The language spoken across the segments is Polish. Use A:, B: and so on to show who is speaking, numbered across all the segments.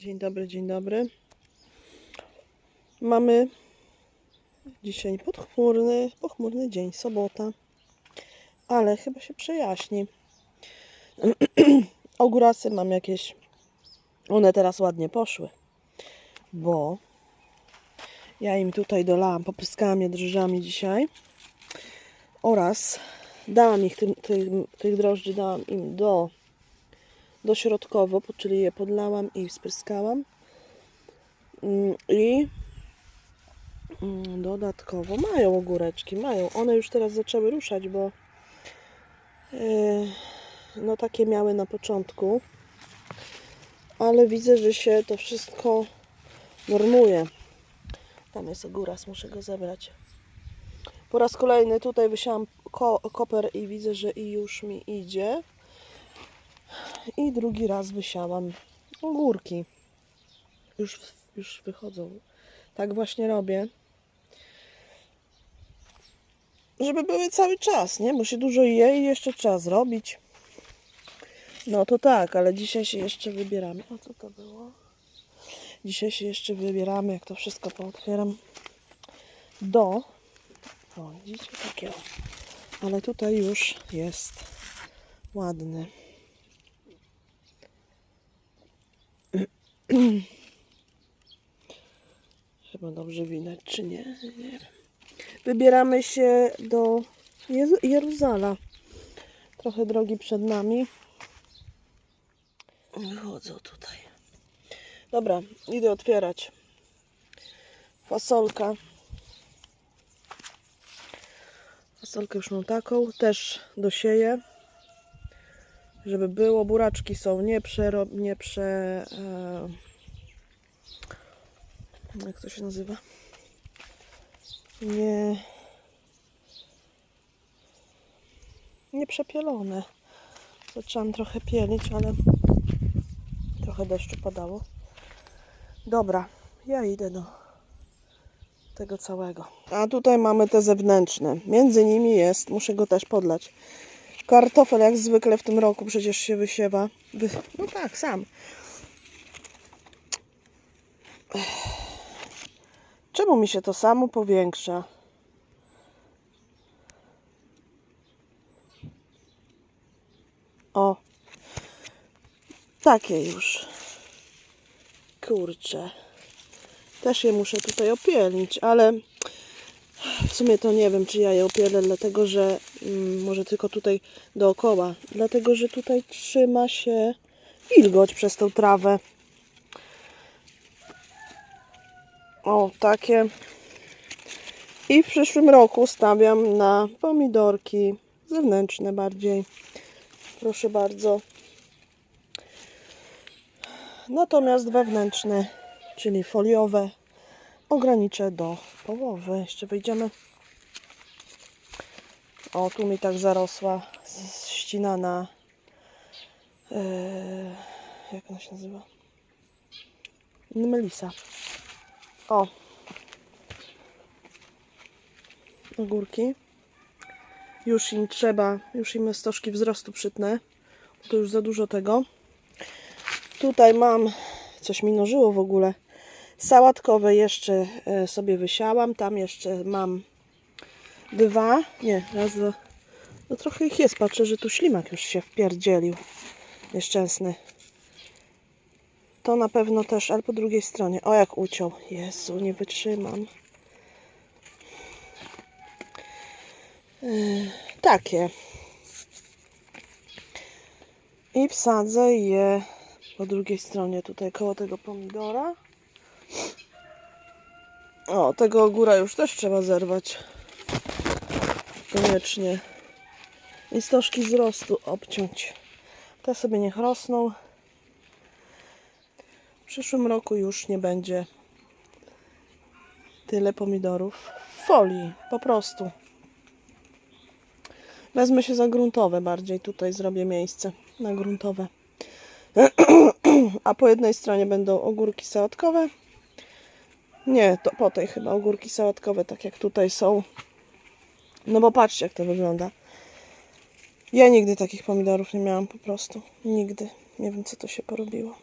A: Dzień dobry, dzień dobry. Mamy dzisiaj podchmurny, pochmurny dzień, sobota, ale chyba się przejaśni. Ogórasy mam jakieś, one teraz ładnie poszły, bo ja im tutaj dolałam, popryskałam je drożdżami dzisiaj oraz dałam ich, tym, tym, tych drożdży dałam im do dośrodkowo, po- czyli je podlałam i spryskałam. Mm, I mm, dodatkowo mają ogóreczki, mają. One już teraz zaczęły ruszać, bo yy, no takie miały na początku. Ale widzę, że się to wszystko normuje. Tam jest ogóras, muszę go zebrać. Po raz kolejny tutaj wysiałam ko koper i widzę, że i już mi idzie. I drugi raz wysiałam ogórki. Już, już wychodzą. Tak właśnie robię. Żeby były cały czas, nie? Bo się dużo je i jeszcze trzeba zrobić. No to tak, ale dzisiaj się jeszcze wybieramy. A co to było? Dzisiaj się jeszcze wybieramy, jak to wszystko pootwieram, do... O, widzicie? Takiego. Ale tutaj już jest ładny. Chyba dobrze widać, czy nie? Nie wiem. Wybieramy się do Jezu Jeruzala. Trochę drogi przed nami. Wychodzą tutaj. Dobra, idę otwierać. Fasolka. Fasolkę już mam taką. Też dosieję. Żeby było. Buraczki są nie prze... Nie prze e, jak to się nazywa? Nie. Nie przepielone. Zaczęłam trochę pielić, ale trochę deszczu padało. Dobra, ja idę do tego całego. A tutaj mamy te zewnętrzne. Między nimi jest, muszę go też podlać. Kartofel jak zwykle w tym roku przecież się wysiewa. Wy... No tak, sam. Czemu mi się to samo powiększa? O. Takie już. Kurczę. Też je muszę tutaj opielić, ale w sumie to nie wiem, czy ja je opielę, dlatego że mm, może tylko tutaj dookoła. Dlatego, że tutaj trzyma się wilgoć przez tą trawę. O, takie. I w przyszłym roku stawiam na pomidorki zewnętrzne bardziej. Proszę bardzo. Natomiast wewnętrzne, czyli foliowe, ograniczę do połowy. Jeszcze wyjdziemy. O, tu mi tak zarosła z- ścinana. Yy, jak ona się nazywa? Melisa. O. Ogórki. Już im trzeba, już im stożki wzrostu przytnę. To już za dużo tego. Tutaj mam, coś mi nożyło w ogóle. Sałatkowe jeszcze e, sobie wysiałam. Tam jeszcze mam dwa. Nie, raz, dwa. No trochę ich jest. Patrzę, że tu ślimak już się wpierdzielił. Nieszczęsny. To na pewno też, ale po drugiej stronie. O, jak uciął. Jezu, nie wytrzymam. Yy, takie. I wsadzę je po drugiej stronie, tutaj koło tego pomidora. O, tego góra już też trzeba zerwać. Koniecznie. I stożki wzrostu obciąć. Te sobie niech rosną. W przyszłym roku już nie będzie tyle pomidorów w folii, po prostu. Wezmę się za gruntowe bardziej, tutaj zrobię miejsce na gruntowe. A po jednej stronie będą ogórki sałatkowe. Nie, to po tej chyba ogórki sałatkowe, tak jak tutaj są. No bo patrzcie, jak to wygląda. Ja nigdy takich pomidorów nie miałam po prostu. Nigdy. Nie wiem, co to się porobiło.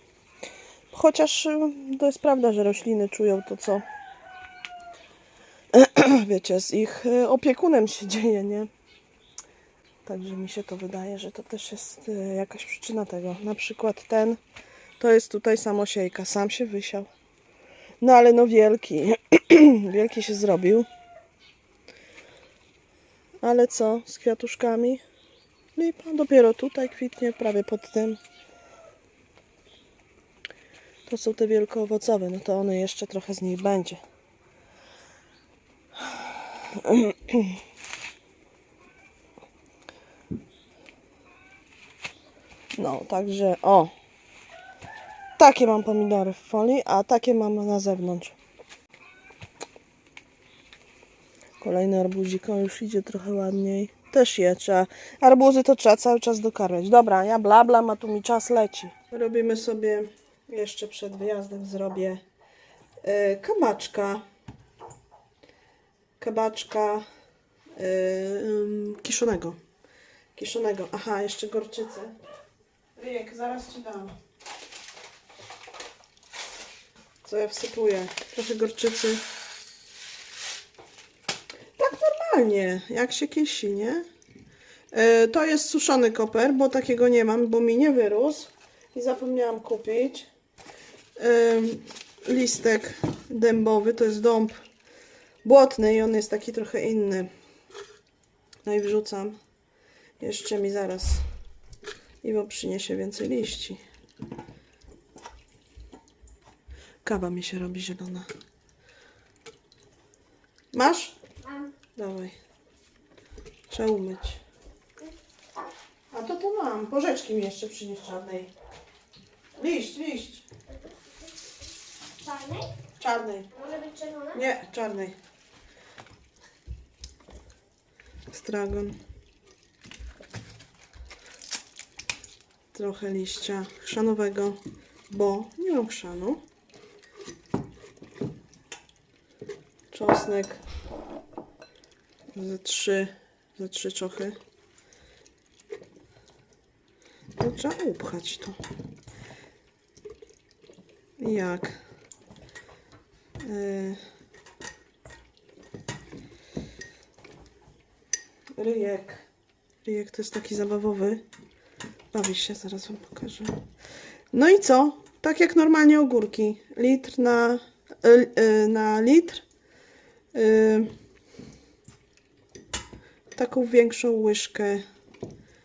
A: Chociaż y, to jest prawda, że rośliny czują to, co wiecie, z ich y, opiekunem się dzieje, nie? Także mi się to wydaje, że to też jest y, jakaś przyczyna tego. Na przykład ten, to jest tutaj samosiejka, sam się wysiał. No ale no wielki, wielki się zrobił. Ale co z kwiatuszkami? Lipa dopiero tutaj kwitnie, prawie pod tym. To są te wielkoowocowe, no to one jeszcze trochę z nich będzie. No, także o. Takie mam pomidory w folii, a takie mam na zewnątrz. Kolejny arbuzik, o już idzie trochę ładniej. Też je trzeba. Arbuzy to trzeba cały czas dokarmiać. Dobra, ja blablam, a tu mi czas leci. Robimy sobie, jeszcze przed wyjazdem zrobię yy, kabaczka. Kabaczka ym, kiszonego. Kiszonego. Aha, jeszcze gorczycę. Ryjek, zaraz ci dam. Co ja wsypuję? Trochę gorczycy. Tak normalnie, jak się kiesi, nie? E, to jest suszony koper, bo takiego nie mam, bo mi nie wyrósł i zapomniałam kupić. E, listek dębowy, to jest dąb błotny i on jest taki trochę inny. No i wrzucam. Jeszcze mi zaraz Iwo przyniesie więcej liści. Kawa mi się robi zielona. Masz?
B: Mam.
A: Dawaj. Trzeba umyć. A to to mam. Porzeczki mi jeszcze przynieś czarnej. Liść, liść.
B: Czarnej?
A: Czarnej.
B: Może być czerwona?
A: Nie, czarnej. Stragon. Trochę liścia chrzanowego, bo nie mam chrzanu. Czosnek. Ze trzy, ze trzy czochy. To trzeba upchać to. Jak? Yy. Ryjek. Ryjek to jest taki zabawowy. Bawi się, zaraz wam pokażę. No i co? Tak jak normalnie ogórki. Litr na, y, y, na litr. Y, taką większą łyżkę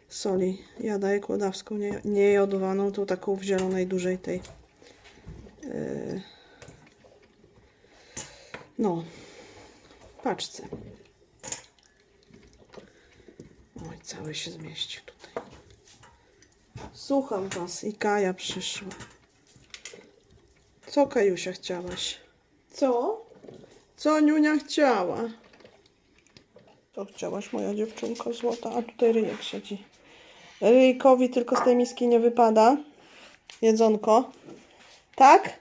A: soli. Ja daję kłodawską, nie, nie jodowaną, tą taką w zielonej, dużej tej. Y, no, paczce. Oj, cały się zmieścił tutaj. Słucham was i Kaja przyszła. Co Kajusia chciałaś? Co? Co Niunia chciała? Co chciałaś, moja dziewczynko złota? A tutaj ryjek siedzi. Ryjkowi tylko z tej miski nie wypada. Jedzonko. Tak?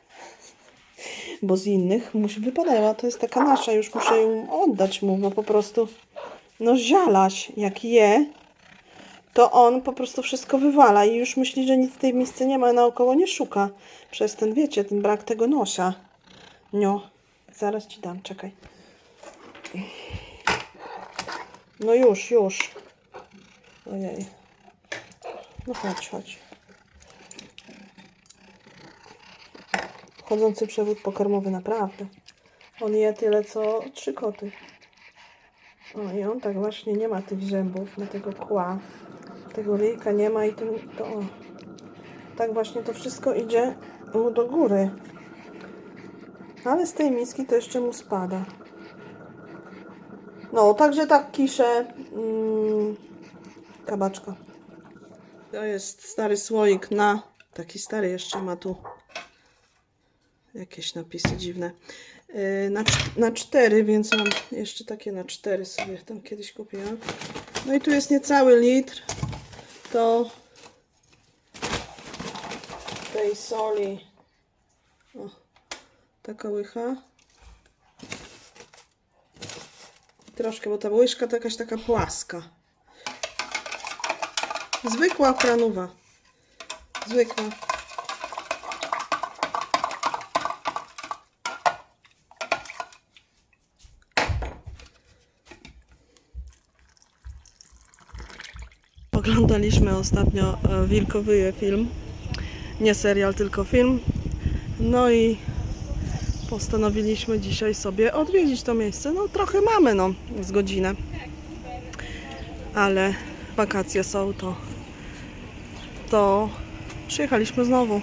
A: Bo z innych musi wypadają, a to jest taka nasza, już muszę ją oddać mu, bo po prostu no zialaś, jak je, to on po prostu wszystko wywala i już myśli, że nic w tej misce nie ma, naokoło nie szuka. Przez ten, wiecie, ten brak tego nosia. No, zaraz ci dam, czekaj. No już, już. Ojej. No chodź, chodź. Chodzący przewód pokarmowy, naprawdę. On je tyle, co trzy koty. O, i on tak właśnie nie ma tych zębów, ma tego kła. Tego ryjka nie ma i to, to o. Tak właśnie to wszystko idzie mu do góry. Ale z tej miski to jeszcze mu spada. No, także tak kiszę mm, kabaczka. To jest stary słoik na... Taki stary jeszcze ma tu jakieś napisy dziwne. Yy, Na, na cztery, więc mam jeszcze takie na cztery sobie tam kiedyś kupiłam. No i tu jest niecały litr. To tej soli. O, taka łycha. troszkę, bo ta łyżka to jakaś taka płaska. Zwykła kranowa. Zwykła. Oglądaliśmy ostatnio e, Wilkowyje film. Nie serial, tylko film. No i postanowiliśmy dzisiaj sobie odwiedzić to miejsce. No trochę mamy, no, z godzinę. Ale wakacje są, to to przyjechaliśmy znowu.